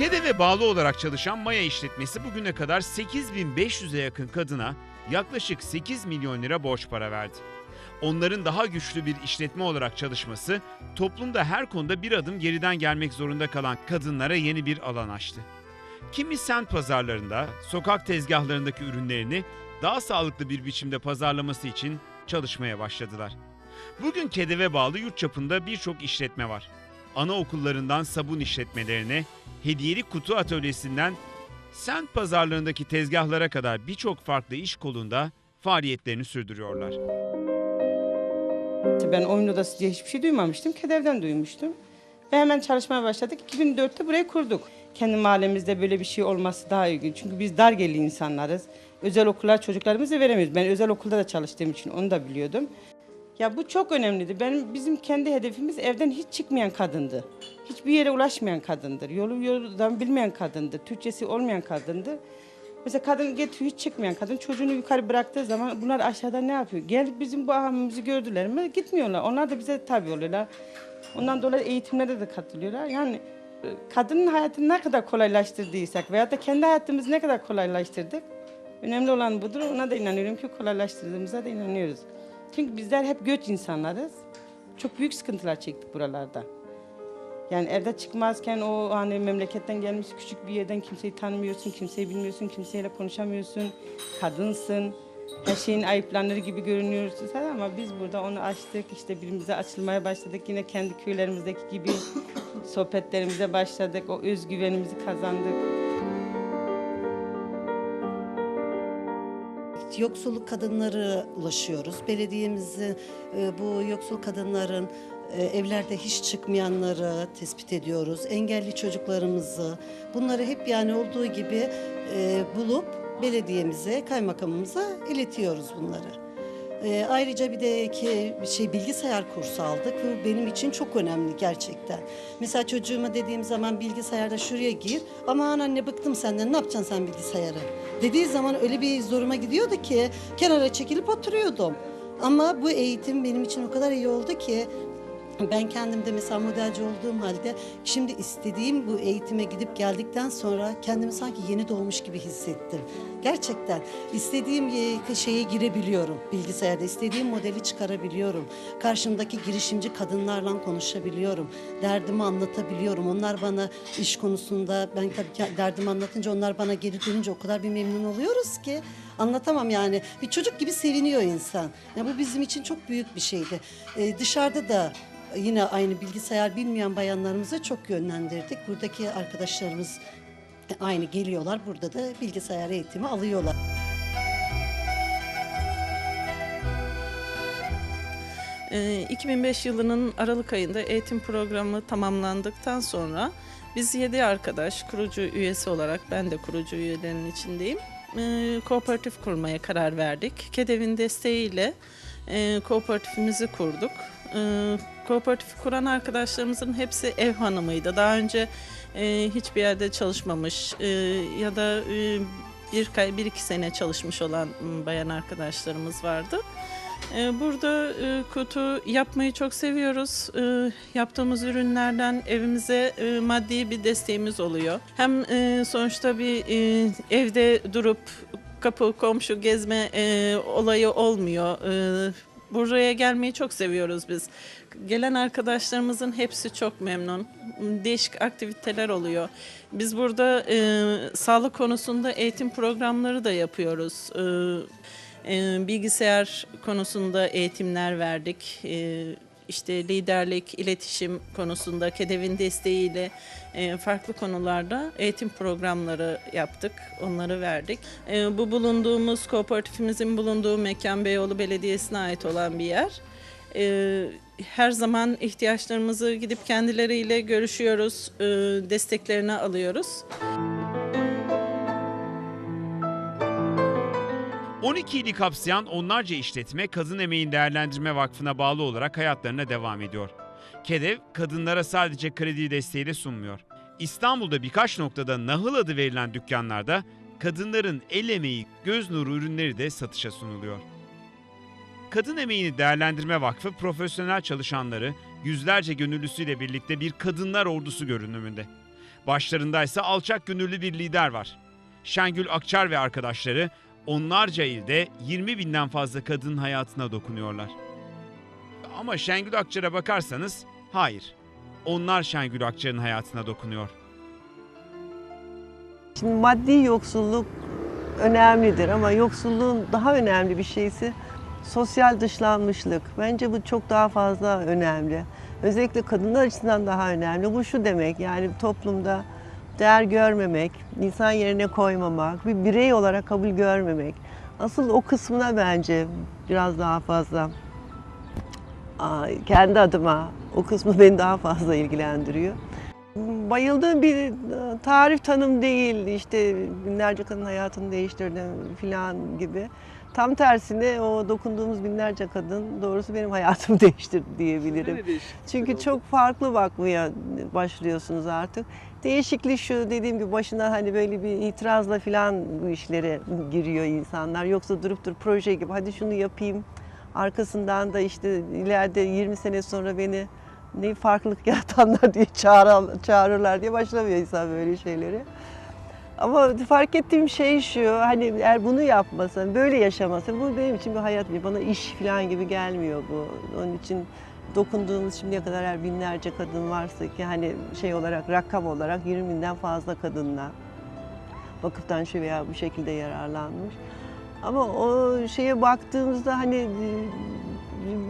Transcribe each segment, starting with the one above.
KEDEV'e bağlı olarak çalışan Maya işletmesi bugüne kadar 8500'e yakın kadına yaklaşık 8 milyon lira borç para verdi. Onların daha güçlü bir işletme olarak çalışması toplumda her konuda bir adım geriden gelmek zorunda kalan kadınlara yeni bir alan açtı. Kimi semt pazarlarında, sokak tezgahlarındaki ürünlerini daha sağlıklı bir biçimde pazarlaması için çalışmaya başladılar. Bugün KEDEV'e bağlı yurt çapında birçok işletme var. Anaokullarından sabun işletmelerine, hediyelik kutu atölyesinden semt pazarlarındaki tezgahlara kadar birçok farklı iş kolunda faaliyetlerini sürdürüyorlar. Ben oyun odası diye hiçbir şey duymamıştım. Kedev'den duymuştum. Ve hemen çalışmaya başladık. 2004'te burayı kurduk. Kendi mahallemizde böyle bir şey olması daha iyi. Çünkü biz dar gelirli insanlarız. Özel okullar çocuklarımıza veremiyoruz. Ben özel okulda da çalıştığım için onu da biliyordum. Ya bu çok önemliydi. Benim bizim kendi hedefimiz evden hiç çıkmayan kadındı. Hiçbir yere ulaşmayan kadındır. Yolu yoldan bilmeyen kadındı. Türkçesi olmayan kadındı. Mesela kadın getiriyor hiç çıkmayan kadın çocuğunu yukarı bıraktığı zaman bunlar aşağıda ne yapıyor? Gelip bizim bu ahamımızı gördüler mi gitmiyorlar. Onlar da bize tabi oluyorlar. Ondan dolayı eğitimlere de katılıyorlar. Yani e, kadının hayatını ne kadar kolaylaştırdıysak veyahut da kendi hayatımızı ne kadar kolaylaştırdık. Önemli olan budur. Ona da inanıyorum ki kolaylaştırdığımıza da inanıyoruz. Çünkü bizler hep göç insanlarız. Çok büyük sıkıntılar çektik buralarda. Yani evde çıkmazken o hani memleketten gelmiş küçük bir yerden kimseyi tanımıyorsun, kimseyi bilmiyorsun, kimseyle konuşamıyorsun, kadınsın. Her şeyin ayıplanır gibi görünüyorsun sen ama biz burada onu açtık, işte birbirimize açılmaya başladık. Yine kendi köylerimizdeki gibi sohbetlerimize başladık, o özgüvenimizi kazandık. Yoksulluk kadınları ulaşıyoruz. Belediyemizi e, bu yoksul kadınların e, evlerde hiç çıkmayanları tespit ediyoruz. Engelli çocuklarımızı bunları hep yani olduğu gibi e, bulup belediyemize, kaymakamımıza iletiyoruz bunları. E, ayrıca bir de ki şey bilgisayar kursu aldık ve benim için çok önemli gerçekten. Mesela çocuğuma dediğim zaman bilgisayarda şuraya gir. Aman anne bıktım senden ne yapacaksın sen bilgisayarı? Dediği zaman öyle bir zoruma gidiyordu ki kenara çekilip oturuyordum. Ama bu eğitim benim için o kadar iyi oldu ki ben kendim de mesela modelci olduğum halde şimdi istediğim bu eğitime gidip geldikten sonra kendimi sanki yeni doğmuş gibi hissettim. Gerçekten istediğim ye- şeye girebiliyorum bilgisayarda. istediğim modeli çıkarabiliyorum. Karşımdaki girişimci kadınlarla konuşabiliyorum. Derdimi anlatabiliyorum. Onlar bana iş konusunda ben tabii derdimi anlatınca onlar bana geri dönünce o kadar bir memnun oluyoruz ki anlatamam yani. Bir çocuk gibi seviniyor insan. Ya bu bizim için çok büyük bir şeydi. Ee, dışarıda da yine aynı bilgisayar bilmeyen bayanlarımızı çok yönlendirdik. Buradaki arkadaşlarımız aynı geliyorlar. Burada da bilgisayar eğitimi alıyorlar. Ee, 2005 yılının Aralık ayında eğitim programı tamamlandıktan sonra biz 7 arkadaş kurucu üyesi olarak ben de kurucu üyelerinin içindeyim. Ee, kooperatif kurmaya karar verdik. KEDEV'in desteğiyle e, kooperatifimizi kurduk. Ee, kooperatif kuran arkadaşlarımızın hepsi ev hanımıydı. Daha önce e, hiçbir yerde çalışmamış e, ya da e, bir, bir iki sene çalışmış olan bayan arkadaşlarımız vardı. Ee, Burada e, kutu yapmayı çok seviyoruz. Ee, Yaptığımız ürünlerden evimize e, maddi bir desteğimiz oluyor. Hem e, sonuçta bir e, evde durup kapı komşu gezme e, olayı olmuyor. Buraya gelmeyi çok seviyoruz biz. Gelen arkadaşlarımızın hepsi çok memnun. Değişik aktiviteler oluyor. Biz burada e, sağlık konusunda eğitim programları da yapıyoruz. Ee, e, bilgisayar konusunda eğitimler verdik. E, işte liderlik, iletişim konusunda KEDEV'in desteğiyle e, farklı konularda eğitim programları yaptık. Onları verdik. E, bu bulunduğumuz kooperatifimizin bulunduğu mekan Beyoğlu Belediyesi'ne ait olan bir yer. E, her zaman ihtiyaçlarımızı gidip kendileriyle görüşüyoruz, desteklerini alıyoruz. 12 ili kapsayan onlarca işletme Kadın Emeğin Değerlendirme Vakfı'na bağlı olarak hayatlarına devam ediyor. KEDEV kadınlara sadece kredi desteğiyle sunmuyor. İstanbul'da birkaç noktada Nahıl adı verilen dükkanlarda kadınların el emeği, göz nuru ürünleri de satışa sunuluyor. Kadın Emeğini Değerlendirme Vakfı profesyonel çalışanları yüzlerce gönüllüsüyle birlikte bir kadınlar ordusu görünümünde. Başlarındaysa alçak gönüllü bir lider var. Şengül Akçar ve arkadaşları onlarca ilde 20 binden fazla kadının hayatına dokunuyorlar. Ama Şengül Akçar'a bakarsanız hayır. Onlar Şengül Akçar'ın hayatına dokunuyor. Şimdi maddi yoksulluk önemlidir ama yoksulluğun daha önemli bir şeysi sosyal dışlanmışlık. Bence bu çok daha fazla önemli. Özellikle kadınlar açısından daha önemli. Bu şu demek yani toplumda değer görmemek, insan yerine koymamak, bir birey olarak kabul görmemek. Asıl o kısmına bence biraz daha fazla kendi adıma o kısmı beni daha fazla ilgilendiriyor. Bayıldığım bir e, tarif tanım değil işte binlerce kadın hayatını değiştirdim filan gibi. Tam tersine o dokunduğumuz binlerce kadın doğrusu benim hayatımı değiştirdi diyebilirim. Çünkü çok farklı bakmaya başlıyorsunuz artık. Değişiklik şu dediğim gibi başına hani böyle bir itirazla filan bu işlere giriyor insanlar. Yoksa durup durup proje gibi hadi şunu yapayım. Arkasından da işte ileride 20 sene sonra beni ne farklılık yaratanlar diye çağır, çağırırlar diye başlamıyor insan böyle şeyleri. Ama fark ettiğim şey şu, hani eğer bunu yapmasam, böyle yaşamasam, bu benim için bir hayat değil. Bana iş falan gibi gelmiyor bu. Onun için dokunduğumuz şimdiye kadar eğer binlerce kadın varsa ki hani şey olarak, rakam olarak 20 binden fazla kadınla vakıftan şu veya bu şekilde yararlanmış. Ama o şeye baktığımızda hani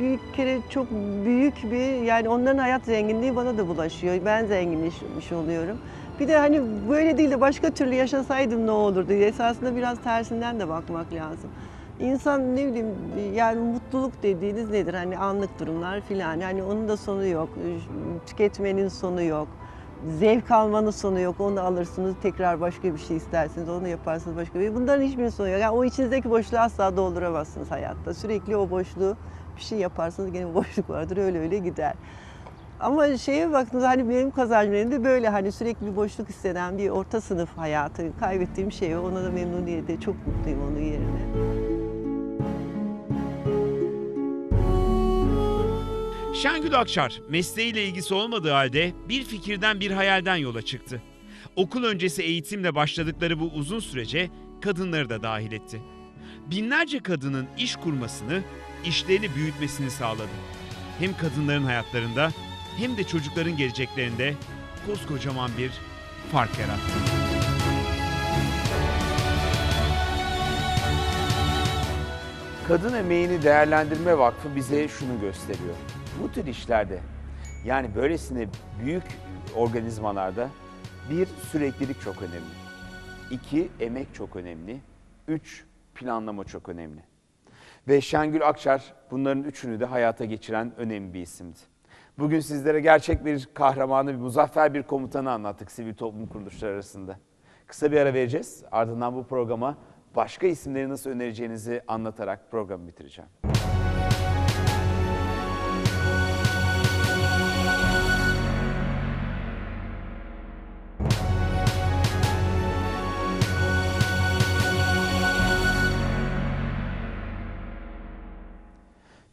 bir kere çok büyük bir yani onların hayat zenginliği bana da bulaşıyor. Ben zenginleşmiş oluyorum. Bir de hani böyle değil de başka türlü yaşasaydım ne olurdu esasında biraz tersinden de bakmak lazım. İnsan ne bileyim yani mutluluk dediğiniz nedir? Hani anlık durumlar filan. Yani onun da sonu yok. Tüketmenin sonu yok. Zevk almanın sonu yok. Onu alırsınız tekrar başka bir şey istersiniz. Onu yaparsınız başka bir şey. Bunların hiçbirinin sonu yok. Yani o içinizdeki boşluğu asla dolduramazsınız hayatta. Sürekli o boşluğu bir şey yaparsınız gene boşluk vardır. Öyle öyle gider. Ama şeye baktığınızda hani benim kazancım de böyle hani sürekli bir boşluk hisseden bir orta sınıf hayatı kaybettiğim şey. Ona da memnuniyetle çok mutluyum onun yerine. Şengül Akçar mesleğiyle ilgisi olmadığı halde bir fikirden bir hayalden yola çıktı. Okul öncesi eğitimle başladıkları bu uzun sürece kadınları da dahil etti. Binlerce kadının iş kurmasını, işlerini büyütmesini sağladı. Hem kadınların hayatlarında hem de çocukların geleceklerinde koskocaman bir fark yarattı. Kadın Emeğini Değerlendirme Vakfı bize şunu gösteriyor. Bu tür işlerde yani böylesine büyük organizmalarda bir süreklilik çok önemli. İki emek çok önemli. Üç planlama çok önemli. Ve Şengül Akçar bunların üçünü de hayata geçiren önemli bir isimdi. Bugün sizlere gerçek bir kahramanı, bir muzaffer bir komutanı anlattık sivil toplum kuruluşları arasında. Kısa bir ara vereceğiz. Ardından bu programa başka isimleri nasıl önereceğinizi anlatarak programı bitireceğim.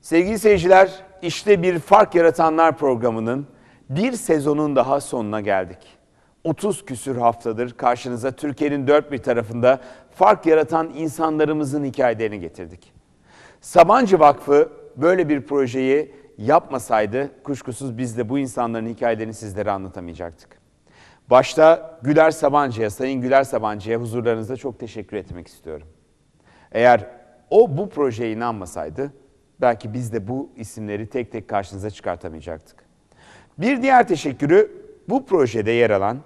Sevgili seyirciler, işte bir fark yaratanlar programının bir sezonun daha sonuna geldik. 30 küsür haftadır karşınıza Türkiye'nin dört bir tarafında fark yaratan insanlarımızın hikayelerini getirdik. Sabancı Vakfı böyle bir projeyi yapmasaydı kuşkusuz biz de bu insanların hikayelerini sizlere anlatamayacaktık. Başta Güler Sabancı'ya, Sayın Güler Sabancı'ya huzurlarınızda çok teşekkür etmek istiyorum. Eğer o bu projeye inanmasaydı belki biz de bu isimleri tek tek karşınıza çıkartamayacaktık. Bir diğer teşekkürü bu projede yer alan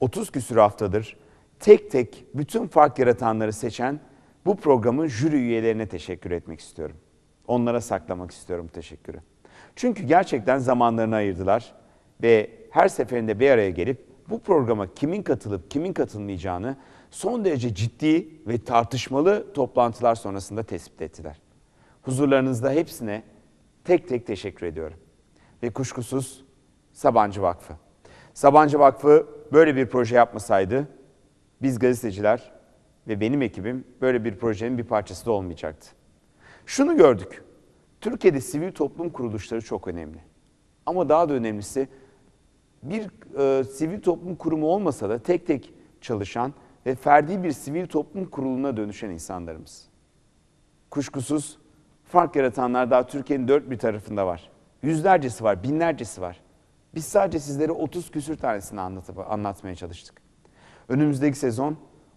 30 küsür haftadır tek tek bütün fark yaratanları seçen bu programın jüri üyelerine teşekkür etmek istiyorum. Onlara saklamak istiyorum teşekkürü. Çünkü gerçekten zamanlarını ayırdılar ve her seferinde bir araya gelip bu programa kimin katılıp kimin katılmayacağını son derece ciddi ve tartışmalı toplantılar sonrasında tespit ettiler. Huzurlarınızda hepsine tek tek teşekkür ediyorum. Ve kuşkusuz Sabancı Vakfı. Sabancı Vakfı böyle bir proje yapmasaydı biz gazeteciler ve benim ekibim böyle bir projenin bir parçası da olmayacaktı. Şunu gördük. Türkiye'de sivil toplum kuruluşları çok önemli. Ama daha da önemlisi bir e, sivil toplum kurumu olmasa da tek tek çalışan ve ferdi bir sivil toplum kuruluna dönüşen insanlarımız. Kuşkusuz fark yaratanlar daha Türkiye'nin dört bir tarafında var. Yüzlercesi var, binlercesi var. Biz sadece sizlere 30 küsür tanesini anlatıp, anlatmaya çalıştık. Önümüzdeki sezon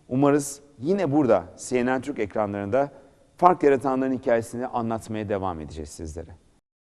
umarız yine burada CNN Türk ekranlarında fark yaratanların hikayesini anlatmaya devam edeceğiz sizlere.